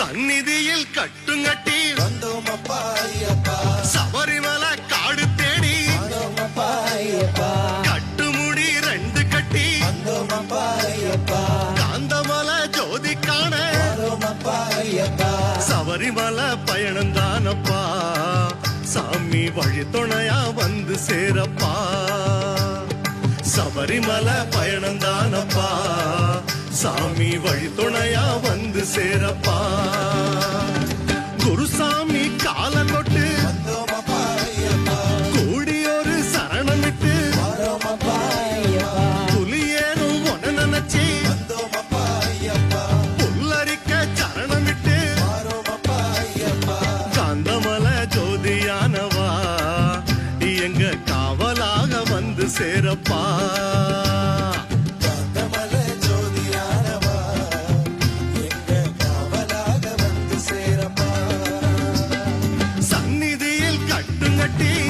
சந்நிதியில் கட்டுங்கட்டி. வந்தோமப்பா ஐயப்பா சபரிமலை காடு தேடி. வந்தோமப்பா ஐயப்பா கட்டுமுடி ரெண்டு கட்டி. வந்தோமப்பா ஐயப்பா காந்தமலை ஜோதி காண. வந்தோமப்பா ஐயப்பா சபரிமலை பயணம் தானப்பா. சாமி வழி துணையா வந்து சேரப்பா. சபரிமலை பயணம் தானப்பா. சாமி வழி துணையா சேரப்பா குருசாமி கால கொட்டு. வந்தோமப்பா ஐயப்பா கூடி சரணமிட்டு. புலியேனும் ஒன்னு நினைச்சி. புல்லரிக்க சரணமிட்டு. வந்தோமப்பா காந்தமல ஜோதியானவா. எங்க காவலாக வந்து சேரப்பா. கட்டி